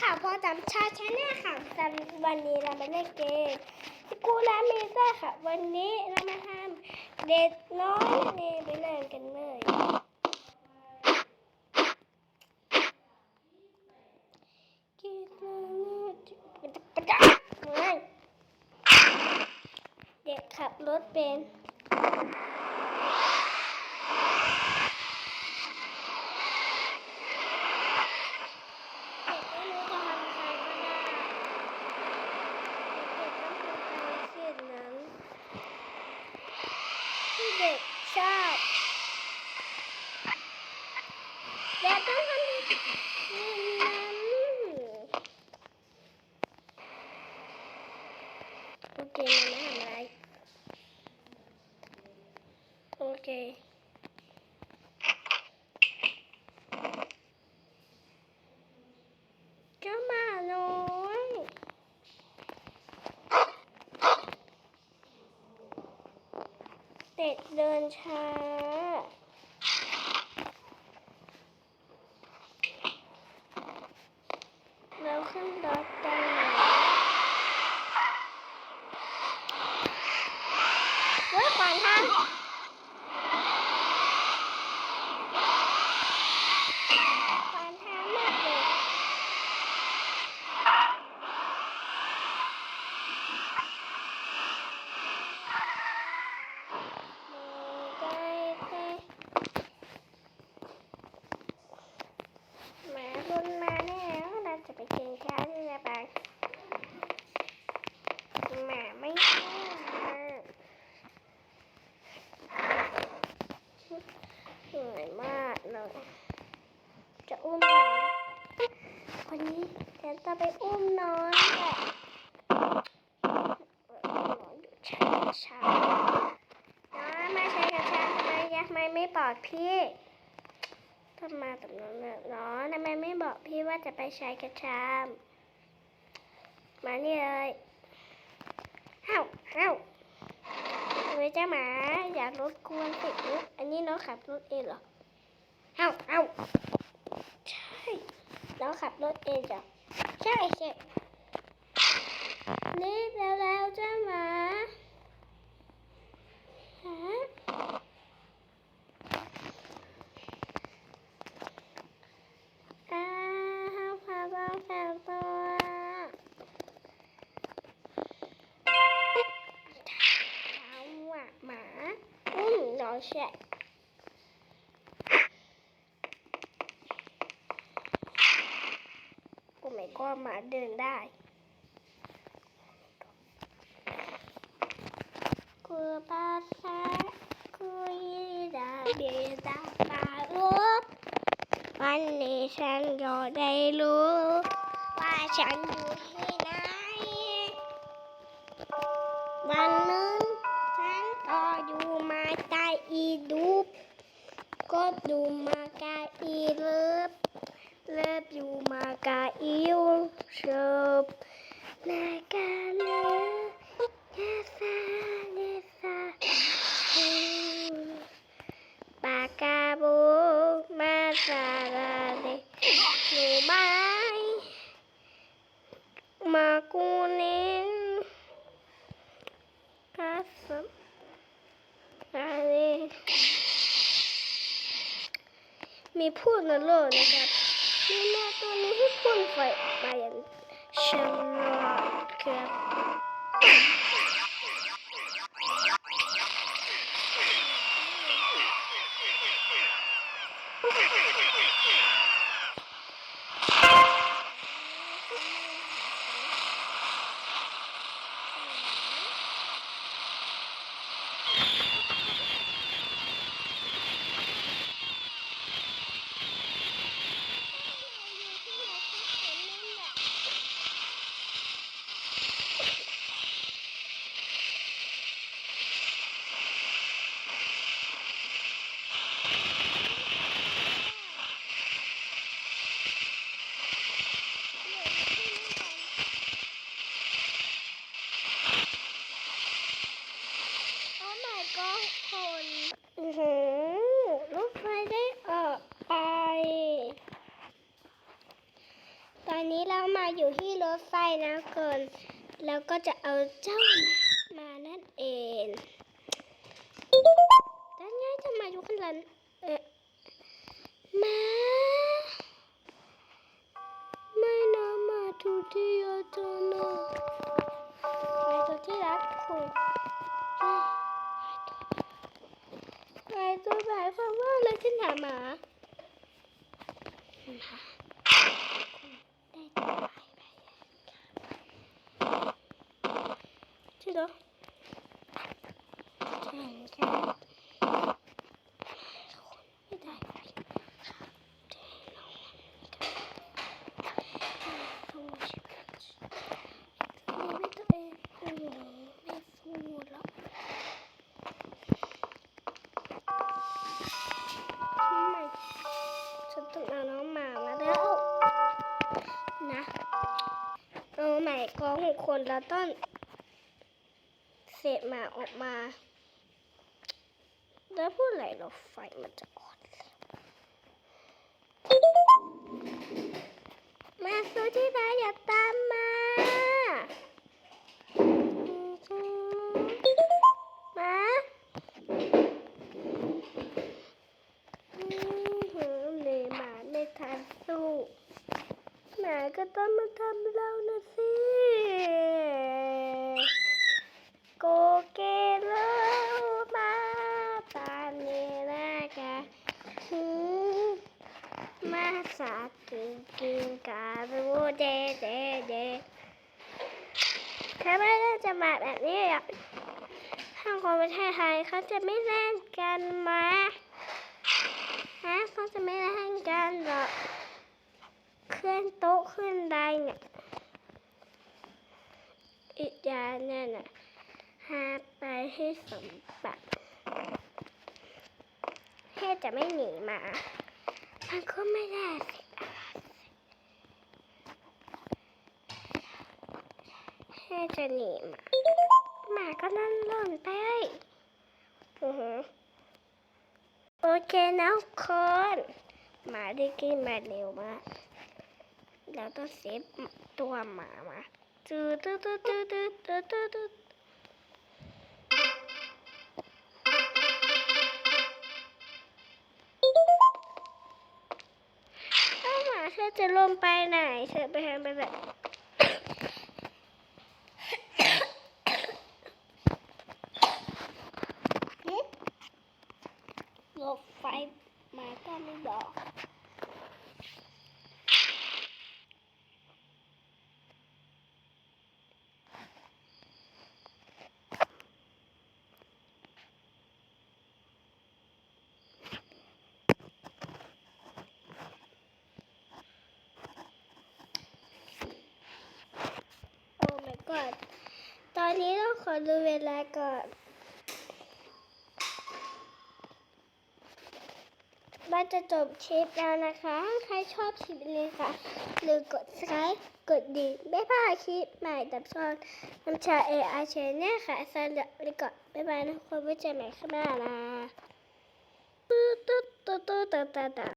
ค่ะพอจำชาชแน่ค่ะจำวันนี้เรามาเล่นเกมสกูลาเมซ่าค่ะ วันนี้เรามาทำเด็ดน้อยเนไปเล่นกันเลยกินเลยปะจ๊ะเลยเด็กขับรถเป็น เด็กไม่รู้จะทำใครก็ได้เด็กต้องทำตามสิ่งนั้นที่เด็กชอบและต้องทำสิ่งนั้น โอเคมันไม่ทำอะไร โอเคเจ้ามาน้อยเด็กเดินช้าขึ้นรถกันหน่อย เฮ้ยขวางทางขวางทางมากเลย ใกล้ใกล้หมารุนมาแน่แล้วเราจะไปกินข้าวที่ไหนบ้างหมาไม่เข้ามาเหนื่อยมากเลยจะ อุ้มน้องวันนี้ฉันจะไปอุ้มน้องแหละน้องอยู่ช้าช้าน้องมาใช้กระชากทำไมยะทำไมไม่บอกพี่ทำไมตรงนั้นน่ะน้องทำไมไม่บอกพี่ว่าจะไปใช้กระชามมานี่เลยเฮ้าเฮ้าเฮ้ยเจ้าหมาอย่ารบกวนสิลูอันนี้น้องขับรถเองเหรอเฮ้าเฮ้าใช่น้องขับ รถเองจ้ะใช่ใช่รีบแล้วๆเจ้าหมาฮะอ้าวพาบ้างแฝงตัวเอาอะหมาอืมน้องแฉ ก็มาเดินได้กูปาซาคุยดาเบียดาปาลูกวันนี้ฉันก็ได้รู้ ว่าฉันอยู่ที่ไหน วันหนึงฉันก็อยู่มาไกลอีดูก็ดูมาไกลอีเลย มาไกลอียุงเชิบนากาเลเนซาเนซาอืมปากกาบูมาซาลาเดหนูไม้มากูเน้นกาสมอะไรมีพูดนะโลกนะครับ มีแม่ตัวนี้ที่พ่นไฟไปอย่างฉลาดครับ โอ้ my god คนอือหือรถไฟได้ออกไป ตอน นี้เรา มาอยู่ที่รถไฟนะก่อนแล้วก็จะเอาเจ้ามานั่นเองด้านง่ายจะมาอยู่ข้างหลังเออมาไม่นะมาทุที่อาจารย์นะไปตัวที่รักคุณไปตัวไหนเพราะว่าอะไรขึ้นหาหมาหมา เหรอใช่ใช่ไม่ได้โอ้ไม่ก็หกคนแล้วต้น เศษหมาออกมา แล้วพูดอะไรเราไฟมันจะอ่อนมาสู้ที่ไหนอย่าตามมา มาอืมหือเลยหมาไม่ทันสู้หมาก็ต้องมาทำเรานะสิ โกเกโลมาตามนี้นะกะหืมมาสากินกินกาลูเดเดเด ถ้าไม่ได้จะมาแบบนี้อะทางคนประเทศไทยเขาจะไม่เล่นกันมาฮะเขาจะไม่เล่นกันหรอกเคลื่อนโต๊ะขึ้นได้เนี่ยอีกอย่างเนี่ยน่ะหาไปให้สมบัติแค่จะไม่หนีมามันก็ไม่ได้สิ แน่จะหนีมา หมาก็นั่นหล่นไปโอเคนะคนหมาได้กินมาเร็วมากเราต้องเซฟตัวหมามาตืดตืดตืดตืดตืดตืดหมาเธอจะลงไปไหนเธอไปทางไปแบบ รถไฟมาก็ไม่บอกโอ้ my god ตอนนี้เราขอดูเวลาก่อน บ้านจะจบคลิปแล้วนะคะ ใครชอบคลิปนี้ค่ะ หรือกด s ไ r i b e กดดีไม่พลาดคลิปใหม่ดับซอนน้ำชาเอไอเชนเนี่ยค่ะสำหรับวันนี้ก่อนบ๊ายบายนะคนไว้เจอกันใหม่ข้างหน้านะตุ๊ดตุ๊ดตุ๊ดตุ๊ดตุ๊ดตุ๊ด